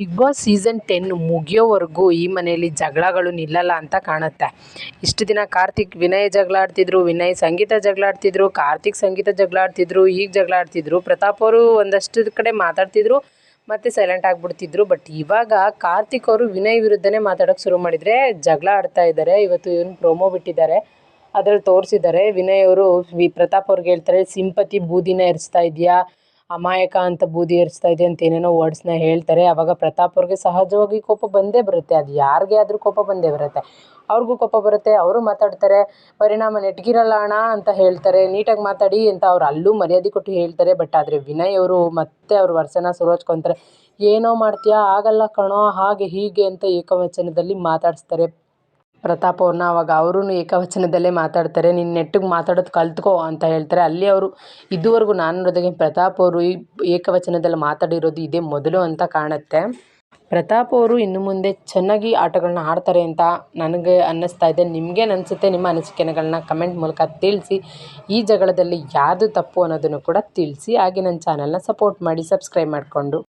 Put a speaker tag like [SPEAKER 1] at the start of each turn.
[SPEAKER 1] Big boss season ten ಮುಗಿಯೋವರೆಗೂ ಈ ಮನೆಯಲ್ಲಿ ಜಗಳಗಳು ನಿಲ್ಲಲ್ಲ ಅಂತ ಕಾಣುತ್ತೆ. ಇಷ್ಟು ದಿನ ಕಾರ್ತಿಕ್ ವಿನಯ್ ಜಗಳ ಆಡ್ತಿದ್ರು ವಿನಯ್ ಸಂಗೀತ ಜಗಳ ಆಡ್ತಿದ್ರು ಕಾರ್ತಿಕ್ ಸಂಗೀತ ಜಗಳ ಆಡ್ತಿದ್ರು ಈಗ ಜಗಳ ಆಡ್ತಿದ್ರು ಪ್ರತಾಪ್ ಅವರು ಒಂದಷ್ಟು ಕಡೆ ಮಾತಾಡ್ತಿದ್ರು, ಮತ್ತೆ ಸೈಲೆಂಟ್ ಆಗಿಬಿಡ್ತಿದ್ರು. ಬಟ್ ಇವಾಗ ಕಾರ್ತಿಕ್ ಅವರು ವಿನಯ್ ವಿರುದ್ಧನೇ ಮಾತಾಡೋಕೆ ಶುರು ಮಾಡಿದರೆ ಜಗಳ ಆಡ್ತಾ ಇದ್ದಾರೆ. ಇವತ್ತು ಇವನು ಪ್ರೋಮೋ ಬಿಟ್ಟಿದ್ದಾರೆ. ಅದರಲ್ಲಿ ತೋರಿಸಿದ್ದಾರೆ. ವಿನಯ್ ಅವರು, ವಿ ಪ್ರತಾಪ್ ಅವ್ರಿಗೆ ಹೇಳ್ತಾರೆ, ಸಿಂಪತಿ ಬೂದಿನ ಇರಿಸ್ತಾ ಇದೆಯಾ? ಅಮಾಯಕ ಅಂತ ಬೂದಿ ಏರಿಸ್ತಾ ಇದೆ ಅಂತ ಏನೇನೋ ವರ್ಡ್ಸ್ನ ಹೇಳ್ತಾರೆ. ಆವಾಗ ಪ್ರತಾಪ್ ಅವ್ರಿಗೆ ಸಹಜವಾಗಿ ಕೋಪ ಬಂದೇ ಬರುತ್ತೆ. ಅದು ಯಾರಿಗೆ ಆದರೂ ಕೋಪ ಬಂದೇ ಬರುತ್ತೆ. ಅವ್ರಿಗೂ ಕೋಪ ಬರುತ್ತೆ. ಅವರು ಮಾತಾಡ್ತಾರೆ. ಪರಿಣಾಮ ನೆಟ್ಗಿರಲ್ಲ ಅಣ್ಣ ಅಂತ ಹೇಳ್ತಾರೆ. ನೀಟಾಗಿ ಮಾತಾಡಿ ಅಂತ ಅವ್ರು ಅಲ್ಲೂ ಮರ್ಯಾದೆ ಕೊಟ್ಟು ಹೇಳ್ತಾರೆ. ಬಟ್ ಆದರೆ ವಿನಯ್ ಅವರು ಮತ್ತೆ ಅವ್ರ ವರ್ಷನ ಸುರೋಚ್ಕೊತಾರೆ ಏನೋ ಮಾಡ್ತೀಯಾ? ಆಗಲ್ಲ ಕಣೋ. ಹಾಗೆ ಹೀಗೆ ಅಂತ ಏಕವಚನದಲ್ಲಿ ಮಾತಾಡಿಸ್ತಾರೆ. ಪ್ರತಾಪ್ ಅವ್ರನ್ನ ಅವಾಗ ಅವರೂ ಏಕವಚನದಲ್ಲೇ ಮಾತಾಡ್ತಾರೆ ನಿನ್ನ ನೆಟ್ಟಿಗೆ ಮಾತಾಡೋದು ಕಲ್ತ್ಕೋ ಅಂತ ಹೇಳ್ತಾರೆ. ಅಲ್ಲಿ ಅವರು, ಇದುವರೆಗೂ ನಾನು ನೋಡಿದಾಗೆ ಪ್ರತಾಪ್ ಅವರು ಈ ಏಕವಚನದಲ್ಲಿ ಮಾತಾಡಿರೋದು ಇದೇ ಮೊದಲು ಅಂತ ಕಾಣುತ್ತೆ. ಪ್ರತಾಪ್ ಅವರು ಇನ್ನು ಮುಂದೆ ಚೆನ್ನಾಗಿ ಆಟಗಳನ್ನ ಆಡ್ತಾರೆ ಅಂತ ನನಗೆ ಅನ್ನಿಸ್ತಾ ಇದೆ. ನಿಮಗೇನು ಅನಿಸುತ್ತೆ, ನಿಮ್ಮ ಅನಿಸಿಕೆಗಳನ್ನ ಕಮೆಂಟ್ ಮೂಲಕ ತಿಳಿಸಿ. ಈ ಜಗಳದಲ್ಲಿ ಯಾವುದು ತಪ್ಪು ಅನ್ನೋದನ್ನು ಕೂಡ ತಿಳಿಸಿ. ಹಾಗೆ ನನ್ನ ಚಾನಲ್ನ ಸಪೋರ್ಟ್ ಮಾಡಿ, ಸಬ್ಸ್ಕ್ರೈಬ್ ಮಾಡಿಕೊಂಡು.